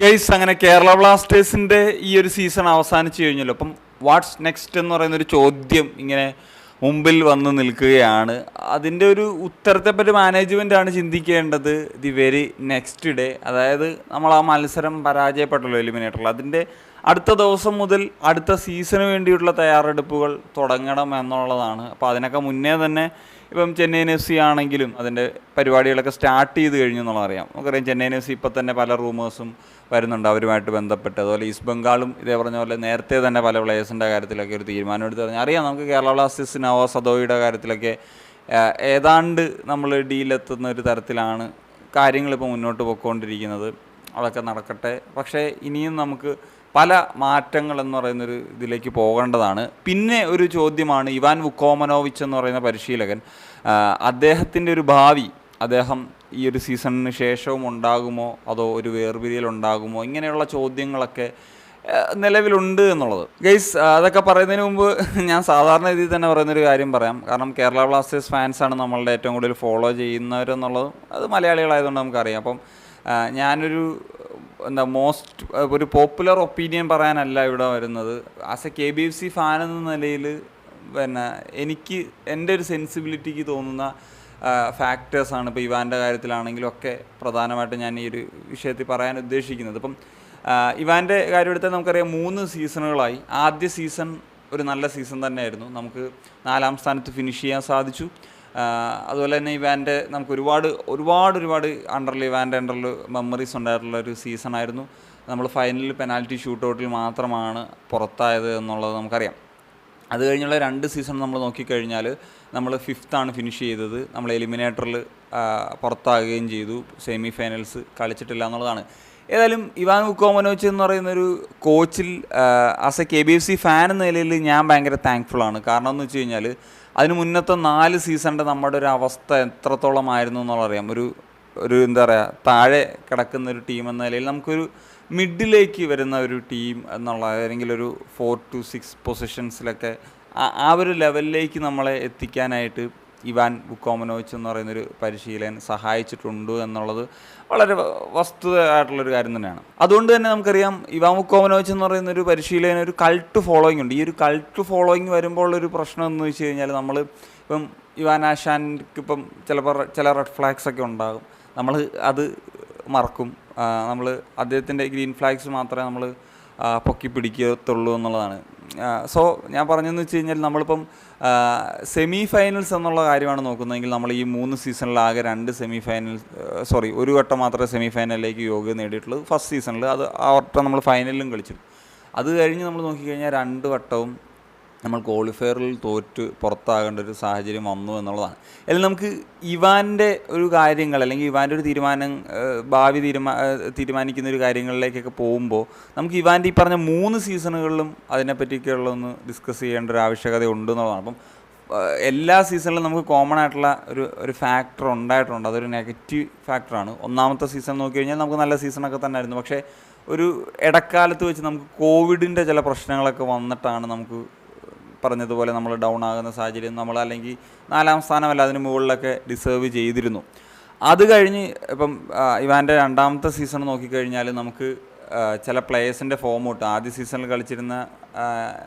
Guys അങ്ങനെ കേരള ബ്ലാസ്റ്റേഴ്സിന്റെ ഈ ഒരു സീസൺ അവസാനിച്ചു കഴിഞ്ഞല്ലോ. അപ്പം വാട്ട്സ് നെക്സ്റ്റ് എന്ന് പറയുന്ന ഒരു ചോദ്യം ഇങ്ങനെ മുമ്പിൽ വന്ന് നിൽക്കുകയാണ്. അതിന്റെ ഒരു ഉത്തരത്തെപ്പറ്റി ആണ് ചിന്തിക്കേണ്ടത് ദി വെരി നെക്സ്റ്റ് ഡേ അതായത് നമ്മൾ ആ മത്സരം പരാജയപ്പെട്ടല്ലോ എലിമിനേറ്ററിൽ അതിന്റെ അടുത്ത ദിവസം മുതൽ അടുത്ത സീസണ് വേണ്ടിയിട്ടുള്ള തയ്യാറെടുപ്പുകൾ തുടങ്ങണം എന്നുള്ളതാണ്. അപ്പോൾ അതിനൊക്കെ മുന്നേ തന്നെ ഇപ്പം ചെന്നൈയിൻ എഫ് സി ആണെങ്കിലും അതിന്റെ പരിപാടികളൊക്കെ സ്റ്റാർട്ട് ചെയ്ത് കഴിഞ്ഞു എന്നുള്ളത് അറിയാം. നമുക്കറിയാം ചെന്നൈയിൻ എഫ് സി ഇപ്പം തന്നെ പല റൂമേഴ്സും വരുന്നുണ്ട് അവരുമായിട്ട് ബന്ധപ്പെട്ട്. അതുപോലെ ഈസ്റ്റ് ബംഗാളും ഇതേ പറഞ്ഞ പോലെ നേരത്തെ തന്നെ പല പ്ലേയേഴ്സിന്റെ കാര്യത്തിലൊക്കെ ഒരു തീരുമാനം എടുത്ത് പറഞ്ഞാൽ അറിയാം നമുക്ക് കേരള ബ്ലാസ്റ്റേഴ്സ് നവോ സദോയുടെ കാര്യത്തിലൊക്കെ ഏതാണ്ട് നമ്മൾ ഡീലെത്തുന്ന ഒരു തരത്തിലാണ് കാര്യങ്ങളിപ്പോൾ മുന്നോട്ട് പോയിക്കൊണ്ടിരിക്കുന്നത് അതൊക്കെ നടക്കട്ടെ. പക്ഷേ ഇനിയും നമുക്ക് പല മാറ്റങ്ങൾ എന്ന് പറയുന്നൊരു ഇതിലേക്ക് പോകേണ്ടതാണ്. പിന്നെ ഒരു ചോദ്യമാണ് ഇവാൻ വുക്കോമനോവിച്ച് എന്ന് പറയുന്ന പരിശീലകൻ അദ്ദേഹത്തിന്റെ ഒരു ഭാവി അദ്ദേഹം ഈ ഒരു സീസണിന് ശേഷവും ഉണ്ടാകുമോ? അതോ ഒരു വേർപിരിയൽ ഉണ്ടാകുമോ? ഇങ്ങനെയുള്ള ചോദ്യങ്ങളൊക്കെ നിലവിലുണ്ട് എന്നുള്ളത്. ഗൈസ് അതൊക്കെ പറയുന്നതിന് മുമ്പ് ഞാൻ സാധാരണ രീതിയിൽ തന്നെ പറയുന്നൊരു കാര്യം പറയാം. കാരണം കേരള ബ്ലാസ്റ്റേഴ്സ് ഫാൻസാണ് നമ്മളുടെ ഏറ്റവും കൂടുതൽ ഫോളോ ചെയ്യുന്നവരെന്നുള്ളത് അത് മലയാളികളായതുകൊണ്ട് നമുക്കറിയാം. അപ്പം ഞാനൊരു എന്താ മോസ്റ്റ് ഒരു പോപ്പുലർ ഒപ്പീനിയൻ പറയാനല്ല ഇവിടെ വരുന്നത്. As a K B F C fan എന്ന നിലയിൽ പിന്നെ എനിക്ക് എന്റെ ഒരു സെൻസിബിലിറ്റിക്ക് തോന്നുന്ന ഫാക്ടേഴ്സാണ് ഇപ്പോൾ ഇവാന്റെ കാര്യത്തിലാണെങ്കിലും ഒക്കെ പ്രധാനമായിട്ടും ഞാൻ ഈ ഒരു വിഷയത്തിൽ പറയാൻ ഉദ്ദേശിക്കുന്നത്. ഇപ്പം ഇവാന്റെ കാര്യം എടുത്താൽ നമുക്കറിയാം മൂന്ന് സീസണുകളായി. ആദ്യ സീസൺ ഒരു നല്ല സീസൺ തന്നെയായിരുന്നു. നമുക്ക് നാലാം സ്ഥാനത്ത് ഫിനിഷ് ചെയ്യാൻ സാധിച്ചു. അതുപോലെ തന്നെ ഇവാന്റെ നമുക്ക് ഒരുപാട് ഒരുപാട് ഒരുപാട് അണ്ടറിൽ ഇവാന്റെ അണ്ടറിൽ മെമ്മറീസ് ഉണ്ടായിട്ടുള്ള ഒരു സീസൺ ആയിരുന്നു. നമ്മൾ ഫൈനലിൽ പെനാൽറ്റി ഷൂട്ടൗട്ടിൽ മാത്രമാണ് പുറത്തായത് എന്നുള്ളത് നമുക്കറിയാം. അത് കഴിഞ്ഞുള്ള രണ്ട് സീസൺ നമ്മൾ നോക്കിക്കഴിഞ്ഞാൽ നമ്മൾ ഫിഫ്ത്താണ് ഫിനിഷ് ചെയ്തത്. നമ്മൾ എലിമിനേറ്ററിൽ പുറത്താകുകയും ചെയ്തു. സെമി ഫൈനൽസ് കളിച്ചിട്ടില്ല എന്നുള്ളതാണ്. ഏതായാലും ഇവാൻ ഉക്കോമനോച്ച് എന്ന് പറയുന്നൊരു കോച്ചിൽ as a K B F C fan എന്ന നിലയിൽ ഞാൻ ഭയങ്കര താങ്ക്ഫുൾ ആണ്. കാരണം എന്ന് വെച്ച് കഴിഞ്ഞാൽ അതിന് മുന്നത്തെ നാല് സീസണിന്റെ നമ്മുടെ ഒരു അവസ്ഥ എത്രത്തോളം ആയിരുന്നു എന്നുള്ളതറിയാം. ഒരു ഒരു എന്താ പറയുക താഴെ കിടക്കുന്ന ഒരു ടീം എന്ന നിലയിൽ നമുക്കൊരു മിഡിലേക്ക് വരുന്ന ഒരു ടീം എന്നുള്ള അല്ലെങ്കിൽ ഒരു ഫോർ ടു സിക്സ് പൊസിഷൻസിലൊക്കെ ആ ഒരു ലെവലിലേക്ക് നമ്മളെ എത്തിക്കാനായിട്ട് ഇവാൻ ബുക്കോമനോവിച്ച് എന്ന് പറയുന്നൊരു പരിശീലകൻ സഹായിച്ചിട്ടുണ്ട് എന്നുള്ളത് വളരെ വസ്തുത വസ്തുതയായിട്ടുള്ളൊരു കാര്യം തന്നെയാണ്. അതുകൊണ്ട് തന്നെ നമുക്കറിയാം ഇവാൻ ബുക്കോമനോവിച്ച് എന്ന് പറയുന്ന ഒരു പരിശീലകന് ഒരു കൾട്ട് ഫോളോയിങ് ഉണ്ട്. ഈ ഒരു കൾട്ട് ഫോളോയിങ് വരുമ്പോൾ ഒരു പ്രശ്നം എന്ന് വെച്ച് കഴിഞ്ഞാൽ നമ്മൾ ഇപ്പം ഇവാൻ ആശാൻക്ക് ഇപ്പം ചിലപ്പോൾ ചില റെഡ് ഫ്ലാഗ്സ് ഒക്കെ ഉണ്ടാകും. നമ്മൾ അത് മറക്കും. നമ്മൾ അദ്ദേഹത്തിന്റെ ഗ്രീൻ ഫ്ലാഗ്സ് മാത്രമേ നമ്മൾ പൊക്കി പിടിക്കത്തുള്ളൂ എന്നുള്ളതാണ്. സോ ഞാൻ പറഞ്ഞതെന്ന് വെച്ച് കഴിഞ്ഞാൽ നമ്മളിപ്പം സെമി ഫൈനൽസ് എന്നുള്ള കാര്യമാണ് നോക്കുന്നതെങ്കിൽ നമ്മൾ ഈ മൂന്ന് സീസണിൽ ആകെ രണ്ട് സെമി ഫൈനൽ സോറി ഒരു വട്ടം മാത്രമേ സെമി ഫൈനലിലേക്ക് യോഗ്യത നേടിയിട്ടുള്ളൂ. ഫസ്റ്റ് സീസണിൽ അത് ആ വട്ടം നമ്മൾ ഫൈനലിലും കളിച്ചു അത് കഴിഞ്ഞ് നമ്മൾ നോക്കിക്കഴിഞ്ഞാൽ രണ്ട് വട്ടവും നമ്മൾ ക്വാളിഫയറിൽ തോറ്റ് പുറത്താകേണ്ട ഒരു സാഹചര്യം വന്നു എന്നുള്ളതാണ്. അല്ലെങ്കിൽ നമുക്ക് ഇവാന്റെ ഒരു കാര്യങ്ങൾ അല്ലെങ്കിൽ ഇവാന്റെ ഒരു തീരുമാനം ഭാവി തീരുമാ തീരുമാനിക്കുന്ന ഒരു കാര്യങ്ങളിലേക്കൊക്കെ പോകുമ്പോൾ നമുക്ക് ഇവാന്റെ ഈ പറഞ്ഞ മൂന്ന് സീസണുകളിലും അതിനെപ്പറ്റിയൊക്കെയുള്ള ഒന്ന് ഡിസ്കസ് ചെയ്യേണ്ട ഒരു ആവശ്യകത ഉണ്ട് എന്നുള്ളതാണ്. അപ്പം എല്ലാ സീസണിലും നമുക്ക് കോമൺ ആയിട്ടുള്ള ഒരു ഒരു ഫാക്ടർ ഉണ്ടായിട്ടുണ്ട്. അതൊരു നെഗറ്റീവ് ഫാക്ടറാണ് ഒന്നാമത്തെ സീസൺ നോക്കി കഴിഞ്ഞാൽ നമുക്ക് നല്ല സീസണൊക്കെ തന്നെ ആയിരുന്നു പക്ഷേ ഒരു ഇടക്കാലത്ത് വെച്ച് നമുക്ക് കോവിഡിന്റെ ചില പ്രശ്നങ്ങളൊക്കെ വന്നിട്ടാണ് നമുക്ക് പറഞ്ഞതുപോലെ നമ്മൾ ഡൗൺ ആകുന്ന സാഹചര്യം നമ്മൾ അല്ലെങ്കിൽ നാലാം സ്ഥാനമല്ല അതിന് മുകളിലൊക്കെ ഡിസേർവ് ചെയ്തിരുന്നു. അത് കഴിഞ്ഞ് ഇപ്പം ഇവാന്റെ രണ്ടാമത്തെ സീസൺ നോക്കിക്കഴിഞ്ഞാൽ നമുക്ക് ചില പ്ലേയേഴ്സിന്റെ ഫോം കിട്ടും ആദ്യ സീസണിൽ കളിച്ചിരുന്ന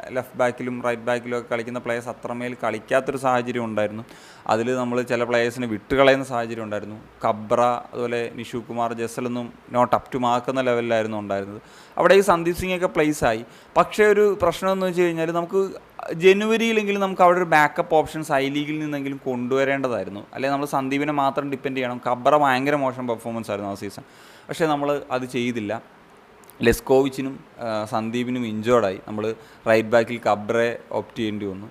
ലെഫ്റ്റ് ബാക്കിലും റൈറ്റ് ബാക്കിലും ഒക്കെ കളിക്കുന്ന പ്ലേയേഴ്സ് അത്രമേൽ കളിക്കാത്തൊരു സാഹചര്യം ഉണ്ടായിരുന്നു. അതിൽ നമ്മൾ ചില പ്ലേയേഴ്സിനെ വിട്ടുകളയുന്ന സാഹചര്യം ഉണ്ടായിരുന്നു. കബ്ര അതുപോലെ നിഷു കുമാർ ജസലൊന്നും നോട്ട് അപ് ടു മാർക്കുന്ന ലെവലിലായിരുന്നു ഉണ്ടായിരുന്നത്. അവിടെ ഈ സന്ദീപ് സിംഗ് ഒക്കെ പ്ലേസ് ആയി. പക്ഷേ ഒരു പ്രശ്നം എന്ന് വെച്ച് കഴിഞ്ഞാൽ നമുക്ക് ജനുവരിയിലെങ്കിലും നമുക്ക് അവിടെ ഒരു ബാക്കപ്പ് ഓപ്ഷൻസ് ഐ ലീഗിൽ നിന്നെങ്കിലും കൊണ്ടുവരേണ്ടതായിരുന്നു. അല്ലെങ്കിൽ നമ്മൾ സന്ദീപിനെ മാത്രം ഡിപ്പെൻഡ് ചെയ്യണം. കബ്ര ഭയങ്കര മോശം പെർഫോമൻസ് ആയിരുന്നു ആ സീസൺ പക്ഷേ നമ്മൾ അത് ചെയ്തില്ല. ലെസ്കോവിച്ചിനും സന്ദീപിനും ഇഞ്ചോർഡായി നമ്മൾ റൈറ്റ് ബാക്കിൽ കബ്രെ ഓപ്റ്റ് ചെയ്യേണ്ടി വന്നു.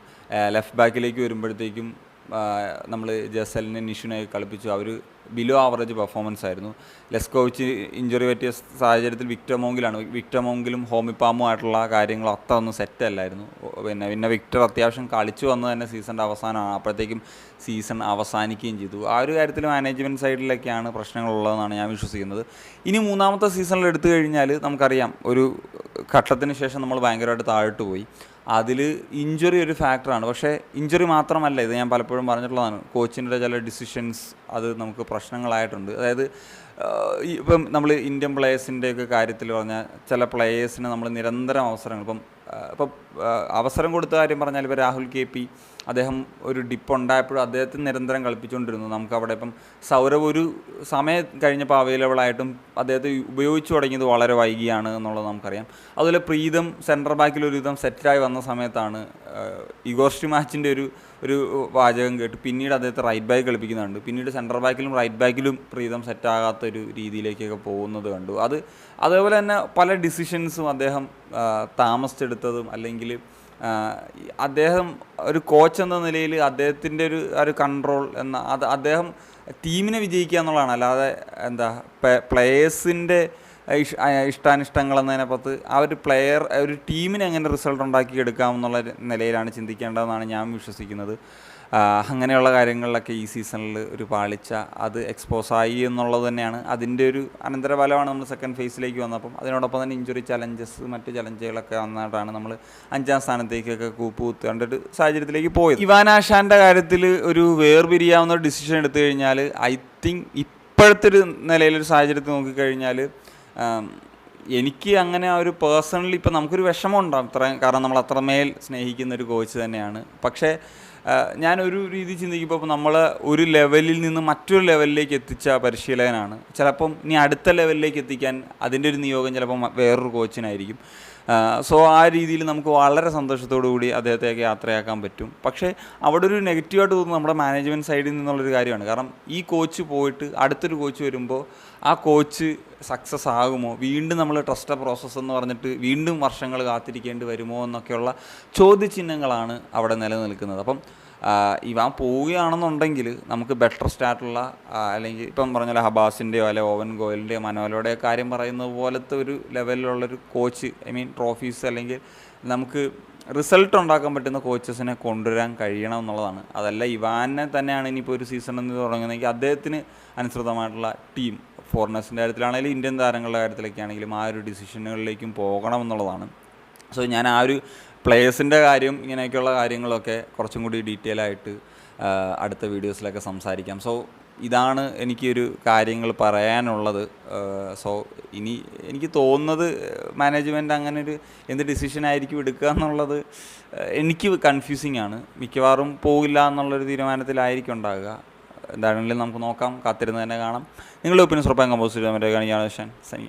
ലെഫ്റ്റ് ബാക്കിലേക്ക് വരുമ്പോഴത്തേക്കും നമ്മൾ ജസലിനെ നിഷുനെ കളിപ്പിച്ചു. അവർ ബിലോ ആവറേജ് പെർഫോമൻസ് ആയിരുന്നു. ലെസ്കോവിച്ച് ഇഞ്ചുറി പറ്റിയ സാഹചര്യത്തിൽ വിക്ടർ മോങ്കിലാണ്. വിക്ടർ മോങ്കിലും ഹോമിപ്പാമും ആയിട്ടുള്ള കാര്യങ്ങൾ അത്ര ഒന്നും സെറ്റ് അല്ലായിരുന്നു. പിന്നെ പിന്നെ വിക്ടർ അത്യാവശ്യം കളിച്ചു വന്ന് തന്നെ സീസണിന്റെ അവസാനമാണ്. അപ്പോഴത്തേക്കും സീസൺ അവസാനിക്കുകയും ചെയ്തു. ആ ഒരു കാര്യത്തിൽ മാനേജ്മെന്റ് സൈഡിലൊക്കെയാണ് പ്രശ്നങ്ങളുള്ളതെന്നാണ് ഞാൻ വിശ്വസിക്കുന്നത്. ഇനി മൂന്നാമത്തെ സീസണിൽ എടുത്തു കഴിഞ്ഞാൽ നമുക്കറിയാം ഒരു ഘട്ടത്തിന് ശേഷം നമ്മൾ ഭയങ്കരമായിട്ട് താഴോട്ട് പോയി. അതിൽ ഇഞ്ചുറി ഒരു ഫാക്ടറാണ് പക്ഷേ ഇഞ്ചുറി മാത്രമല്ല ഇത് ഞാൻ പലപ്പോഴും പറഞ്ഞിട്ടുള്ളതാണ്. കോച്ചിന്റെ ചില ഡിസിഷൻസ് അത് നമുക്ക് പ്രശ്നങ്ങളായിട്ടുണ്ട്. അതായത് ഇപ്പം നമ്മൾ ഇന്ത്യൻ പ്ലേയേഴ്സിന്റെയൊക്കെ കാര്യത്തിൽ പറഞ്ഞാൽ ചില പ്ലേയേഴ്സിന് നമ്മൾ നിരന്തരം അവസരങ്ങൾ ഇപ്പം ആ, ഇപ്പം അവസരം കൊടുത്ത കാര്യം പറഞ്ഞാൽ ഇപ്പോൾ രാഹുൽ കെ പി അദ്ദേഹം ഒരു ഡിപ്പ് ഉണ്ടായപ്പോഴും അദ്ദേഹത്തിന് നിരന്തരം കളിപ്പിച്ചുകൊണ്ടിരുന്നു. നമുക്ക് അവിടെ ഇപ്പം സൗരവ് ഒരു സമയം കഴിഞ്ഞപ്പോൾ അവൈലബിൾ ആയിട്ടും അദ്ദേഹത്തെ ഉപയോഗിച്ചു തുടങ്ങിയത് വളരെ വൈകിയാണ് എന്നുള്ളത് നമുക്കറിയാം. അതുപോലെ പ്രീതം സെൻട്രൽ ബാക്കിൽ ഒരു വിധം സെറ്റായി വന്ന സമയത്താണ് ഇഗോസ്റ്റി മാച്ചിന്റെ ഒരു ഒരു വാചകം കേട്ട് പിന്നീട് അദ്ദേഹത്തെ റൈറ്റ് ബാക്ക് കളിപ്പിക്കുന്നുണ്ട്. പിന്നീട് സെൻട്രൽ ബാക്കിലും റൈറ്റ് ബാക്കിലും പ്രീതം സെറ്റാകാത്ത ഒരു രീതിയിലേക്കൊക്കെ പോകുന്നത് കണ്ടു. അത് അതേപോലെ തന്നെ പല ഡിസിഷൻസും അദ്ദേഹം താമസിച്ചെടുത്തതും അല്ലെങ്കിൽ അദ്ദേഹം ഒരു കോച്ച് എന്ന നിലയിൽ അദ്ദേഹത്തിന്റെ ഒരു ഒരു കൺട്രോൾ എന്ന അത് അദ്ദേഹം ടീമിനെ വിജയിക്കുക എന്നുള്ളതാണ്. അല്ലാതെ എന്താ പ്ലേയേഴ്സിന്റെ ഇഷ്ടാനിഷ്ടങ്ങൾ എന്നതിനപ്പുറത്ത് ആ ഒരു പ്ലെയർ ഒരു ടീമിനെ എങ്ങനെ റിസൾട്ട് ഉണ്ടാക്കി എടുക്കാം എന്നുള്ള നിലയിലാണ് ചിന്തിക്കേണ്ടതെന്നാണ് ഞാൻ വിശ്വസിക്കുന്നത്. അങ്ങനെയുള്ള കാര്യങ്ങളിലൊക്കെ ഈ സീസണിൽ ഒരു പാളിച്ച അത് എക്സ്പോസ് ആയി എന്നുള്ളത് തന്നെയാണ്. അതിന്റെ ഒരു അനന്തരഫലമാണ് നമ്മൾ സെക്കൻഡ് ഫേസിലേക്ക് വന്നപ്പം. അതിനോടൊപ്പം തന്നെ ഇഞ്ചുറി ചലഞ്ചസ് മറ്റ് ചലഞ്ചുകളൊക്കെ വന്നിട്ടാണ് നമ്മൾ അഞ്ചാം സ്ഥാനത്തേക്കൊക്കെ കൂപ്പ് കുത്തേണ്ട ഒരു സാഹചര്യത്തിലേക്ക് പോയത്. ഇവാനാഷാന്റെ കാര്യത്തിൽ ഒരു വേർപിരിയാവുന്ന ഡിസിഷൻ എടുത്തു കഴിഞ്ഞാൽ ഐ തിങ്ക് ഇപ്പോഴത്തെ ഒരു നിലയിലൊരു സാഹചര്യത്തിൽ നോക്കിക്കഴിഞ്ഞാൽ എനിക്ക് അങ്ങനെ ആ ഒരു പേഴ്സണലി ഇപ്പം നമുക്കൊരു വിഷമം ഇത്രയും കാരണം നമ്മൾ അത്രമേൽ സ്നേഹിക്കുന്ന ഒരു കോച്ച് തന്നെയാണ്. പക്ഷേ ഒരു രീതി ചിന്തിക്കുമ്പോൾ ഇപ്പോൾ നമ്മൾ ഒരു ലെവലിൽ നിന്ന് മറ്റൊരു ലെവലിലേക്ക് എത്തിച്ച പരിശീലകനാണ്. ചിലപ്പം ഇനി അടുത്ത ലെവലിലേക്ക് എത്തിക്കാൻ അതിന്റെ ഒരു നിയോഗം ചിലപ്പം വേറൊരു കോച്ചിനായിരിക്കും. സോ ആ രീതിയിൽ നമുക്ക് വളരെ കൂടി അദ്ദേഹത്തെയൊക്കെ യാത്രയാക്കാൻ പറ്റും. പക്ഷേ അവിടെ ഒരു നെഗറ്റീവായിട്ട് തോന്നുന്നത് നമ്മുടെ മാനേജ്മെന്റ് സൈഡിൽ നിന്നുള്ളൊരു കാര്യമാണ്. കാരണം ഈ കോച്ച് പോയിട്ട് അടുത്തൊരു കോച്ച് വരുമ്പോൾ ആ കോച്ച് സക്സസ് ആകുമോ? വീണ്ടും നമ്മൾ ട്രസ്റ്റ് പ്രോസസ്സ് എന്ന് പറഞ്ഞിട്ട് വീണ്ടും വർഷങ്ങൾ കാത്തിരിക്കേണ്ടി വരുമോ എന്നൊക്കെയുള്ള ചോദ്യചിഹ്നങ്ങളാണ് അവിടെ നിലനിൽക്കുന്നത്. അപ്പം ആ, ഇവൻ പോവുകയാണെന്നുണ്ടെങ്കിൽ നമുക്ക് ബെറ്റർ സ്റ്റാർട്ടുള്ള അല്ലെങ്കിൽ ഇപ്പം പറഞ്ഞ ഹബാസിന്റെയോ അല്ലെ ഓവൻ ഗോയലിന്റെയോ മനോലയുടെ കാര്യം പറയുന്ന പോലത്തെ ഒരു ലെവലിലുള്ളൊരു കോച്ച് ഐ മീൻ ട്രോഫീസ് അല്ലെങ്കിൽ നമുക്ക് റിസൾട്ട് ഉണ്ടാക്കാൻ പറ്റുന്ന കോച്ചസിനെ കൊണ്ടുവരാൻ കഴിയണം എന്നുള്ളതാണ്. അതല്ല ഇവാനെ തന്നെയാണ് ഇനിയിപ്പോൾ ഒരു സീസൺ എന്ന് തുടങ്ങുന്നതെങ്കിൽ അദ്ദേഹത്തിന് അനുസൃതമായിട്ടുള്ള ടീം ഫോറിനേഴ്സിന്റെ കാര്യത്തിലാണെങ്കിലും ഇന്ത്യൻ താരങ്ങളുടെ കാര്യത്തിലൊക്കെ ആണെങ്കിലും ആ ഒരു ഡിസിഷനുകളിലേക്കും പോകണം എന്നുള്ളതാണ്. സോ ഞാൻ ആ ഒരു പ്ലേയേഴ്സിന്റെ കാര്യം ഇങ്ങനെയൊക്കെയുള്ള കാര്യങ്ങളൊക്കെ കുറച്ചും കൂടി ഡീറ്റെയിൽ ആയിട്ട് അടുത്ത വീഡിയോസിലൊക്കെ സംസാരിക്കാം. സോ ഇതാണ് എനിക്കൊരു കാര്യങ്ങൾ പറയാനുള്ളത്. സോ ഇനി എനിക്ക് തോന്നുന്നത് മാനേജ്മെന്റ് അങ്ങനെ ഒരു എന്ത് ഡിസിഷൻ ആയിരിക്കും എടുക്കുക എന്നുള്ളത് എനിക്ക് കൺഫ്യൂസിങ് ആണ്. മിക്കവാറും പോകില്ല എന്നുള്ളൊരു തീരുമാനത്തിലായിരിക്കും ഉണ്ടാകുക എന്താണെങ്കിലും നമുക്ക് നോക്കാം. കാത്തിരുന്ന് തന്നെ കാണാം. നിങ്ങളുടെ ഒപ്പീനിയൻസ് ഉറപ്പാൻ കമ്പോസ് ചെയ്താൽ മറ്റേ കാണിക്കാൻ സനി